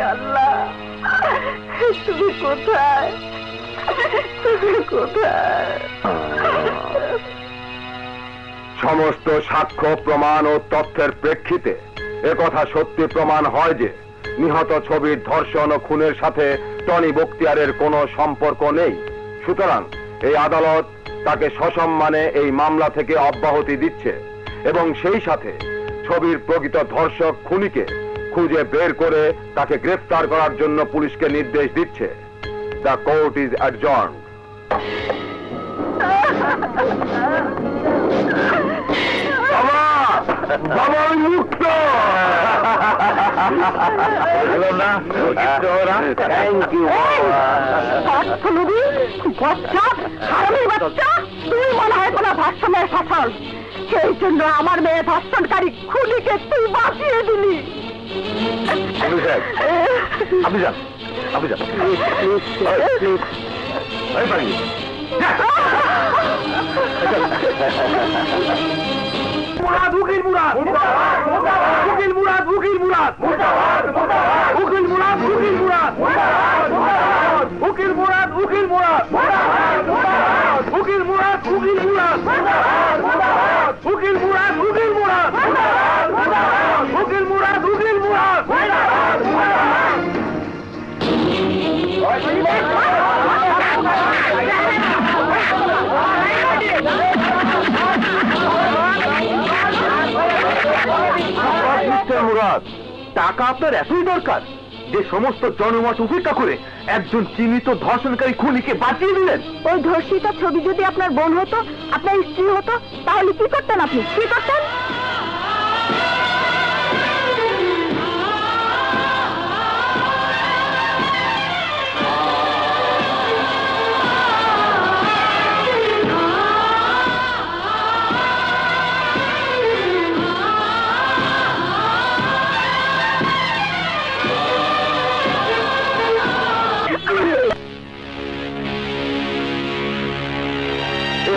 আল্লাহ, তুমি কোথায়? তুমি কোথায়? সমস্ত সাক্ষ্য, প্রমাণ ও তথ্যের প্রেক্ষিতে একথা সত্যি প্রমাণ হয় যে নিহত ছবির ধর্ষণ ও খুনের সাথে টনি বক্তিয়ারের কোনো সম্পর্ক নেই। সুতরাং এই আদালত তাকে সসম্মানে এই মামলা থেকে অব্যাহতি দিচ্ছে এবং সেই সাথে ছবির প্রকৃত ধর্ষক খুনিকে খুঁজে বের করে তাকে গ্রেফতার করার জন্য পুলিশকে নির্দেশ দিচ্ছে। দ্য কোর্ট ইজ অ্যাডজর্ন বাবা বাবা আমি মুক্ত না থ্যাংক ইউ অর্থলোভী হারামির বাচ্চা তুই মনে হয় কোনো ধর্ষণের ফসল সেই জন্য আমার মেয়ে ধর্ষণকারী খুনিকে তুই বাঁচিয়ে দিলি। আপনি সাহেব আপনি যান আপনি যান এই পারি মুরাদ উকিল মুরাদ উকিল মুরাদ উকিল মুরাদ উকিল মুরাদ উকিল মুরাদ টাকা আপনার এতই দরকার যে সমস্ত জনমত উপেক্ষা করে একজন চিহ্নিত ধর্ষণকারী খুনিকে বাঁচিয়ে দিলেন। ওই ধর্ষিত ছবি যদি আপনার বোন হতো, আপনার স্ত্রী হতো, তাহলে কি করতেন আপনি? কি করতেন?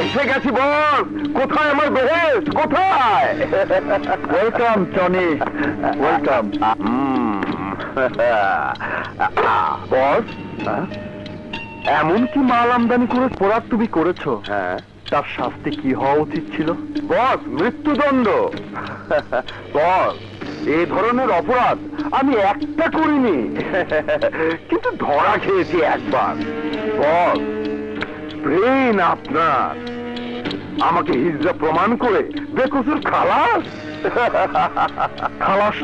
এসে গেছি বস কোথায় আমার বেহেস্ট কোথায়? ওয়েলকাম টনি ওয়েলকাম বস এমন কি মাল আমদানি করে পড়ার তুমি করেছ? হ্যাঁ। তার শাস্তি কি হওয়া উচিত ছিল? বস মৃত্যুদণ্ড। বস এই ধরনের অপরাধ আমি একটা করিনি। কিন্তু ধরা খেয়েছি একবার। বস ব্রেন আপনার। আমাকে হিজড়া প্রমাণ করে বেকসুর খালাস? খালাস